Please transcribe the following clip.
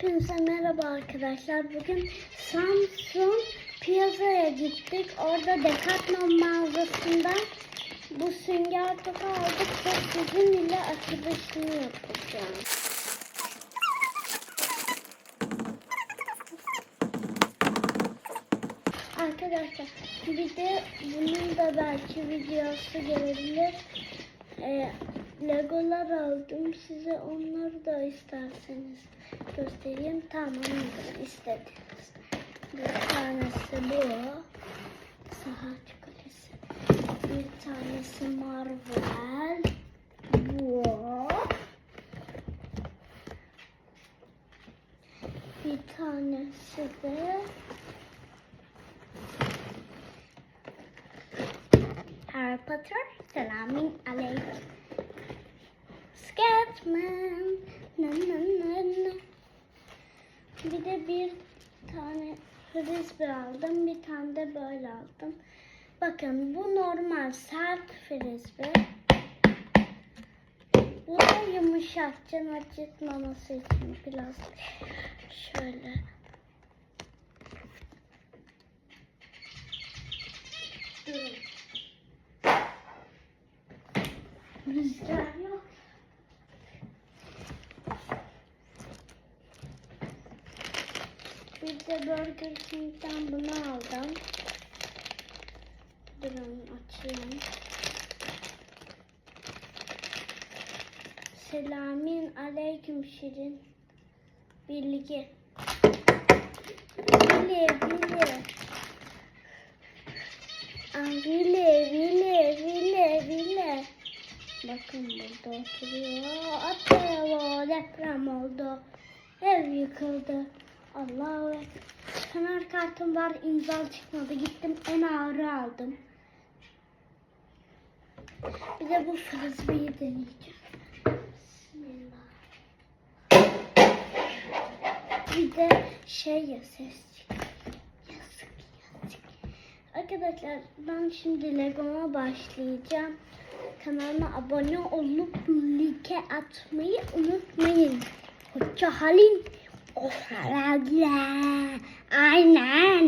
Hepinize merhaba arkadaşlar. Bugün Samsun Piyaza'ya gittik. Orada Decathlon mağazasından bu sünger topu aldık ve sizin ile açılışını yapacağım. Arkadaşlar bir de bunun da belki videosu gelebilir. Ee, Legolar aldım. Size onları da isterseniz göstereyim. Tamam istediniz. Bir tanesi bu. Saha çikolatası. Bir tanesi Marvel. Bu. Bir tanesi de Harry Potter. Selamun aleyküm. Bir de bir tane frisbee aldım. Bir tane de böyle aldım. Bakın bu normal sert frisbee. Bu da yumuşak can acıtmaması için plastik. Şöyle. Rüzgar yok. Bir de Burger King'den bunu aldım. Durun açayım. Selamin aleyküm Şirin. Bilgi. Vili, Vili. Aa, Vili, Vili, Vili, Vili. Bakın burada oturuyor. Atıyor deprem oldu. Ev yıkıldı. Allahu Ekber. Fener kartım var imza çıkmadı. Gittim en ağırı aldım. Bir de bu frisbee'yi deneyeceğim. Bismillah. Bir de şey ya ses çıkıyor. Yazık yazık. Arkadaşlar ben şimdi Lego'ma başlayacağım. Kanalıma abone olup like atmayı unutmayın. Hoşça halin. khả năng là ai nè